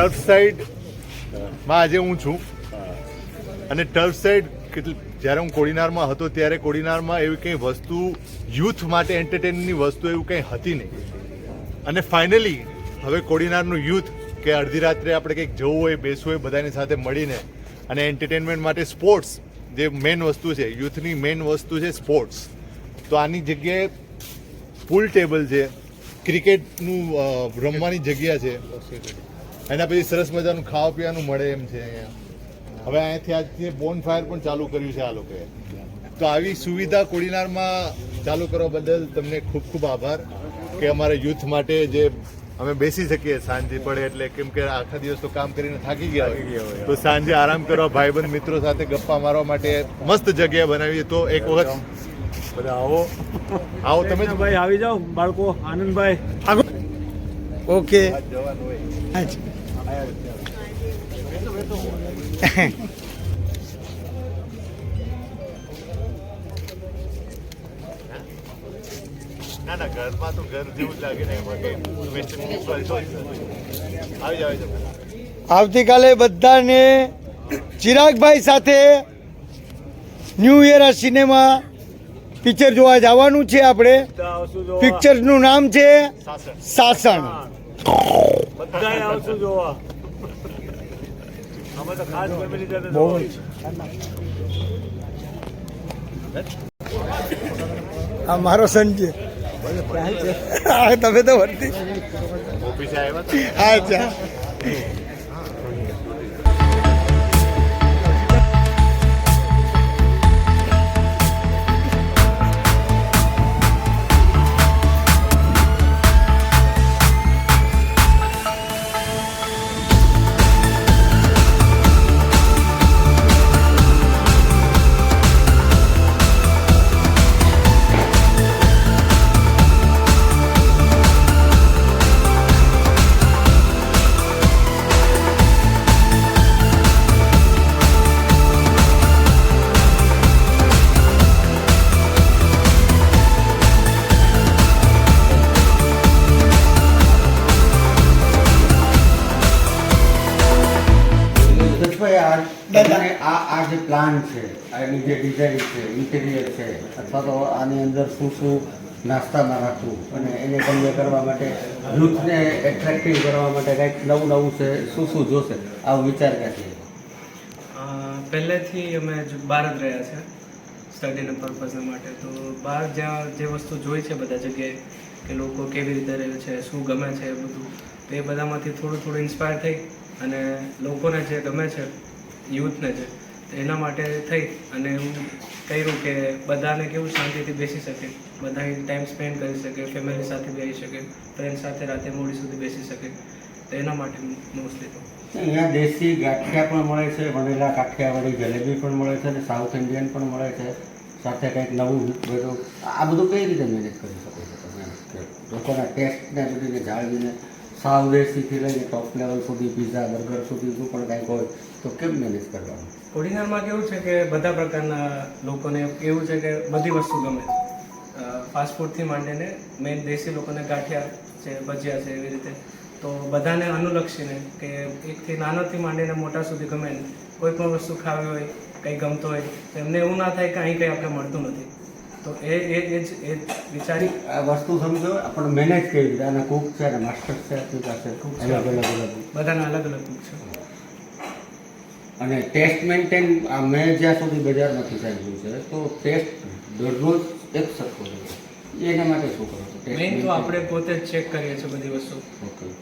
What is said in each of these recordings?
Turf સાઈડમાં આજે હું છું. અને ટર્ફ કેટલી જ્યારે હું કોડીનારમાં હતો, ત્યારે કોડીનારમાં એવી કંઈ વસ્તુ યુથ માટે એન્ટરટેનની વસ્તુ એવું કંઈ હતી નહીં. અને ફાઇનલી હવે કોડીનારનું યુથ કે અડધી રાત્રે આપણે કંઈક જવું હોય, બેસવું હોય, બધાની સાથે મળીને અને એન્ટરટેનમેન્ટ માટે સ્પોર્ટ્સ જે મેઇન વસ્તુ છે, યુથની મેઇન વસ્તુ છે સ્પોર્ટ્સ તો આની જગ્યાએ પુલ ટેબલ છે ક્રિકેટનું રમવાની જગ્યા છે. એના પછી સરસ મજાનું ખાવા પીવાનું મળે એમ છે અહીંયા. હવે અહીંયાથી આજથી બોન ફાયર પણ ચાલુ કર્યું છે આ લોકોએ. તો આવી સુવિધા કોડીનારમાં ચાલુ કરવા બદલ તમને ખૂબ ખૂબ આભાર કે અમારા યુથ માટે જે અમે બેસી શકીએ સાંજે પડે એટલે કેમ કે આખા દિવસ તો કામ કરીને થાકી ગયા હોય. તો સાંજે આરામ કરવા ભાઈબંધ મિત્રો સાથે ગપ્પા મારવા માટે મસ્ત જગ્યા બનાવી તો એક વખત બધા આવો. આવો તમે ભાઈ આવી જાઓ બાળકો આનંદભાઈ. ઓકે જવાનું હોય હા ના ના ઘરમાં તો ઘર જેવું જ લાગે ને એમાં કંઈ વેસ્ટર્ન આવી જાવ આવી જાવ આવતીકાલે બધાને ચિરાગભાઈ સાથે ન્યૂ ઇયર સિનેમા પિક્ચર જોવા જવાનું છે આપણે. પિક્ચરનું નામ છે સાસણ. આ મારો સન છે. તમે તો વર્તી. હા અચ્છા. જે પ્લાન છે, આની જે ડિઝાઇન છે ઇન્ટિરિયર છે, અથવા તો આની અંદર શું શું નાસ્તામાં રાખવું અને એને તમને કરવા માટે યુથને એટ્રેક્ટિવ કરવા માટે કંઈક નવું નવું છે, શું શું જોશે, આવો વિચાર ક્યાંથી પહેલેથી અમે બહાર જ રહ્યા છે સ્ટડીના પર્પઝ માટે. તો બહાર જ્યાં જે વસ્તુ જોઈ છે બધા જગ્યાએ, કે લોકો કેવી રીતે રહે છે, શું ગમે છે એ બધું, તો એ બધામાંથી થોડું થોડું ઇન્સ્પાયર થઈ અને લોકોને જે ગમે છે યુથને જે એના માટે થઈ અને હું કર્યું કે બધાને કેવું શાંતિથી બેસી શકે બધા ટાઈમ સ્પેન્ડ કરી શકે ફેમિલી સાથે બેસી શકે ફ્રેન્ડ સાથે રાતે મોડી સુધી બેસી શકે. તો એના માટે મોસ્ટલી તો. અહીંયા દેશી ગાંઠિયા પણ મળે છે, વણેલા કાઠિયાવાડી જલેબી પણ મળે છે અને સાઉથ ઇન્ડિયન પણ મળે છે. સાથે કંઈક નવું બધું, આ બધું કઈ રીતે મેનેજ કરી શકો છો તમે લોકોના ટેસ્ટને બધીને જાળવીને સાવ દેશીથી લઈને ટોપ લેવલ સુધી પીઝા બર્ગર સુધી, શું પણ કંઈક હોય તો કેમ મેનેજ કરવાનું? કોડીનારમાં કેવું છે કે બધા પ્રકારના લોકોને એવું છે કે બધી વસ્તુ ગમે. છે ફાસ્ટફૂડથી માંડીને મેઇન દેશી લોકોને ગાંઠિયા છે ભજીયા છે એવી રીતે. તો બધાને અનુલક્ષીને કે એકથી નાનાથી માંડીને મોટા સુધી ગમે ને કોઈ પણ વસ્તુ ખાવી હોય કંઈ ગમતો હોય તો એમને એવું ના થાય કે અહીં કંઈ આપણે મળતું નથી. તો એ એ એ જ એ વિચારી આ વસ્તુ સમજો આપણે મેનેજ કેવી રીતે અને કુક છે અને માસ્ટર છે આપણી પાસે અલગ અલગ અલગ. બધાના અલગ અલગ કુક છે. અને ટેસ્ટ મેન્ટેન આ મેં જ્યાં સુધી બજારમાંથી સાંભળ્યું છે તો ટેસ્ટ દરરોજ એક સરખો છે. એના માટે શું કરો છો? મેઇન તો આપણે પોતે જ ચેક કરીએ છીએ બધી વસ્તુ.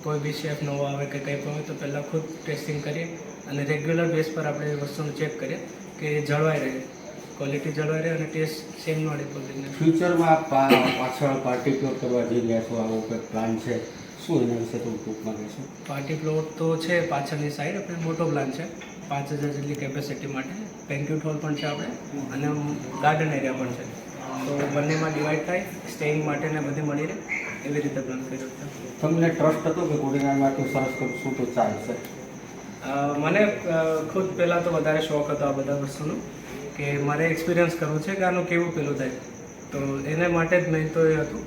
કોઈ બી શેફ નવો આવે કે કંઈ પણ હોય તો પહેલાં ખુદ ટેસ્ટિંગ કરીએ અને રેગ્યુલર બેસ પર આપણે એ વસ્તુનું ચેક કરીએ કે જળવાઈ રહે ક્વોલિટી જળવાઈ રહે અને ટેસ્ટ સેમ મળે પબ્લિકને ફ્યુચરમાં પાછળ પાર્ટી પ્લોટ કરવા જઈ રહ્યા છો આવો કંઈક પ્લાન છે? શું એના વિશે થોડું ટૂંકમાં કહેશો? પાર્ટી પ્લોટ તો છે પાછળની સાઈડ આપણે મોટો પ્લાન છે. પાંચ હજાર જેટલી કેપેસિટી માટે બેન્ક્યુટ હોલ પણ છે આપણે અને ગાર્ડન એરિયા પણ છે. તો બંનેમાં ડિવાઈડ થાય સ્ટેઇંગ માટે ને બધી મળી રહે એવી રીતે પ્લાન કર્યો તમને ટ્રસ્ટ હતો કે કોડીનારમાં આટલું સરસ કરશું તો ચાલશે મને ખુદ પહેલાં તો વધારે શોખ હતો આ બધા વસ્તુનો કે મારે એક્સપિરિયન્સ કરવું છે કે આનું કેવું પેલું થાય. તો એને માટે જ મેં તો એ હતું.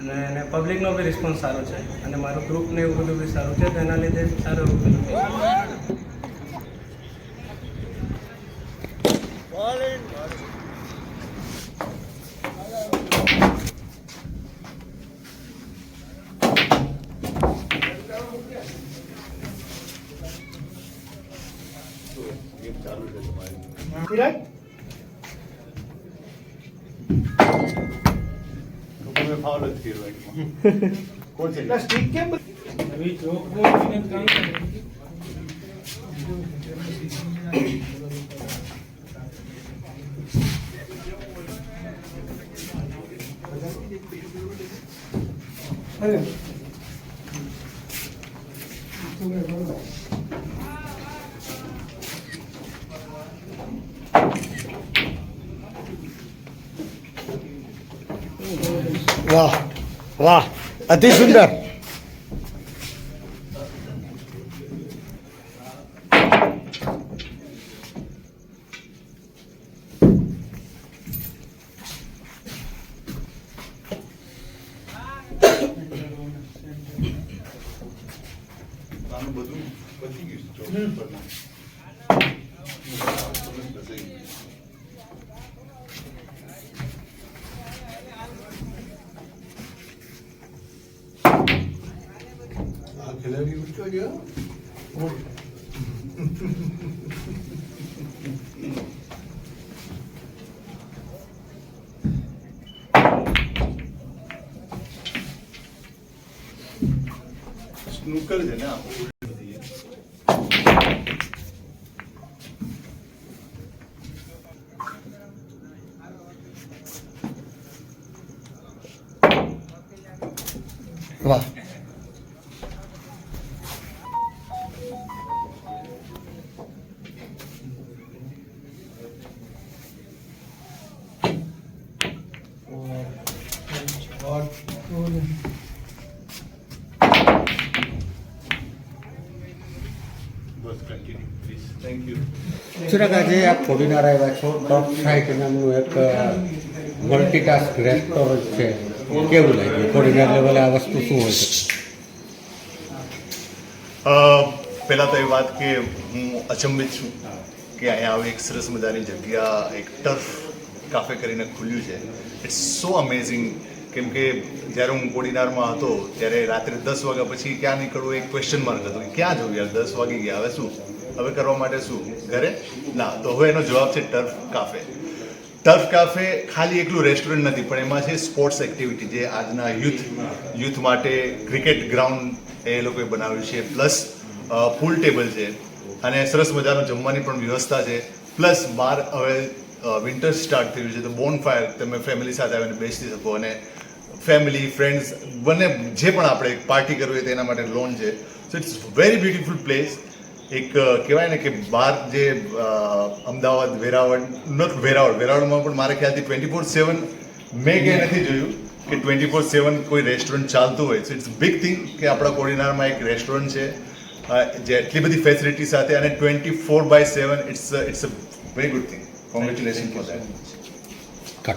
અને એને પબ્લિકનો બી રિસ્પોન્સ સારો છે. અને મારું ગ્રુપને એવું બધું બી સારું છે તો એના લીધે સારું એવું પેલું થયું. તમે ફાઉલ જ કર્યો એકમાં. કોણ છે વાહ વાહ. અતિ સુંદર. આનું બધું પતી ગયું છે ચોકલેટ પરનું. આ ખેલાડી ઊંચો ગયો સ્નૂકર છે ને આ વાહ બસ continue please thank you Chirag આજે આપ કોડીનાર આવ્યા છો. ટોપ સાઇટ નામનું એક મલ્ટીટાસ્ક રેસ્ટોરન્ટ છે. કેવું લાગ્યું? ફોડીનાર લેવલે આ વસ્તુ શું હોય છે? પહેલા તો એ વાત કે હું અચંબિત છું કે અહીંયા આવી એક સરસ મજાની જગ્યા એક ટર્ફ કાફે કરીને ખુલ્યું છે. ઇટ્સ સો અમેઝિંગ કેમ કે જ્યારે હું કોડીનારમાં હતો, ત્યારે રાત્રે દસ વાગ્યા પછી ક્યાં નીકળવું એક ક્વેશ્ચન માર્ક હતો ક્યાં જવું યાર, દસ વાગી ગયા, હવે શું? હવે કરવા માટે શું? ઘરે? ના, તો હવે એનો જવાબ છે ટર્ફ કાફે ટર્ફ કાફે ખાલી એકલું રેસ્ટોરન્ટ નથી, પણ એમાં છે સ્પોર્ટ્સ એક્ટિવિટી જે આજના યુથ યુથ માટે ક્રિકેટ ગ્રાઉન્ડ એ લોકોએ બનાવ્યું છે પ્લસ પૂલ ટેબલ છે, અને સરસ મજાનું જમવાની પણ વ્યવસ્થા છે પ્લસ બહાર હવે વિન્ટર સ્ટાર્ટ થયું છે, તો બોન ફાયર તમે ફેમિલી સાથે આવીને બેસી શકો અને ફેમિલી ફ્રેન્ડ્સ બંને જે પણ આપણે પાર્ટી કરવી હોય તેના માટે લોન છે. So it's very beautiful place એક કહેવાય ને કે બહાર જે અમદાવાદ, વેરાવળ, નોટ વેરાવળ, વેરાવળમાં પણ મારા ખ્યાલથી ટ્વેન્ટી ફોર સેવન મેં ક્યાંય નથી જોયું કે ટ્વેન્ટી ફોર સેવન કોઈ રેસ્ટોરન્ટ ચાલતું હોય. સો ઇટ્સ બિગ થિંગ કે આપણા કોડીનારમાં એક રેસ્ટોરન્ટ છે જે એટલી બધી ફેસિલિટી સાથે અને twenty four by seven it's it's a very good thing congratulation for that